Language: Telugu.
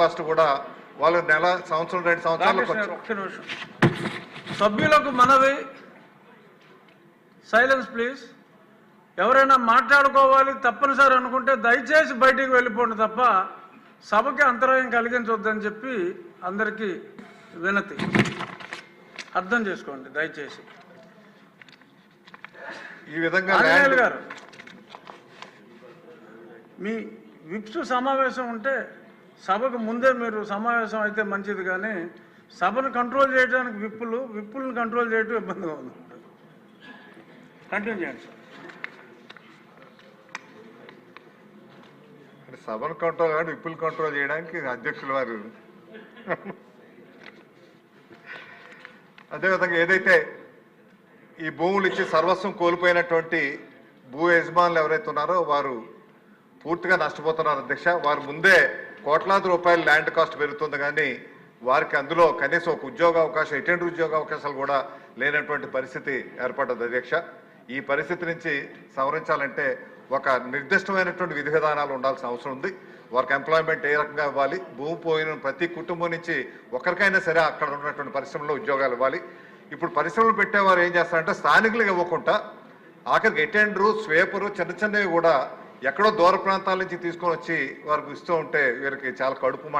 కాస్ట్ కూడా వాళ్ళు నెల సంవత్సరం రెండు సంవత్సరాలు సభ్యులకు మనవి. సైలెన్స్ ప్లీజ్ ఎవరైనా మాట్లాడుకోవాలి తప్పనిసరి అనుకుంటే దయచేసి బయటికి వెళ్ళిపోండి తప్ప సభకి అంతరాయం కలిగించొద్దని చెప్పి అందరికీ వినతి. అర్థం చేసుకోండి దయచేసి. ఈ విధంగా గారు మీ విప్స్ సమావేశం ఉంటే సభకు ముందే మీరు సమావేశం అయితే మంచిది కానీ సభను కంట్రోల్ చేయడానికి విప్పులు విప్పులను కంట్రోల్ చేయడం ఇబ్బందిగా ఉంది కంటిన్యూ చేయండి సార్ సభను కంట్రోల్ కాదు విప్పులు కంట్రోల్ చేయడానికి అధ్యక్షులు వారు. అదేవిధంగా ఏదైతే ఈ భూములు ఇచ్చి సర్వస్వం కోల్పోయినటువంటి భూ యజమానులు ఎవరైతే ఉన్నారో వారు పూర్తిగా నష్టపోతున్నారు అధ్యక్ష. వారు ముందే కోట్లాది రూపాయలు ల్యాండ్ కాస్ట్ పెరుగుతుంది కానీ వారికి అందులో కనీసం ఒక ఉద్యోగ అవకాశం ఎటువంటి ఉద్యోగ అవకాశాలు కూడా లేనటువంటి పరిస్థితి ఏర్పడ్డది అధ్యక్ష. ఈ పరిస్థితి నుంచి సవరించాలంటే ఒక నిర్దిష్టమైనటువంటి విధి విధానాలు ఉండాల్సిన అవసరం ఉంది. వారికి ఎంప్లాయ్మెంట్ ఏ రకంగా ఇవ్వాలి? భూమి పోయిన ప్రతి కుటుంబం నుంచి ఒకరికైనా సరే అక్కడ ఉన్నటువంటి పరిశ్రమలో ఉద్యోగాలు ఇవ్వాలి. ఇప్పుడు పరిశ్రమలు పెట్టేవారు ఏం చేస్తారంటే స్థానికులకు ఇవ్వకుండా ఆఖరికి ఎటెండ్రు స్వేపరు చిన్న చిన్నవి కూడా ఎక్కడో దూర ప్రాంతాల నుంచి తీసుకొని వచ్చి వారికి ఇస్తూ ఉంటే వీరికి చాలా కడుపు మంట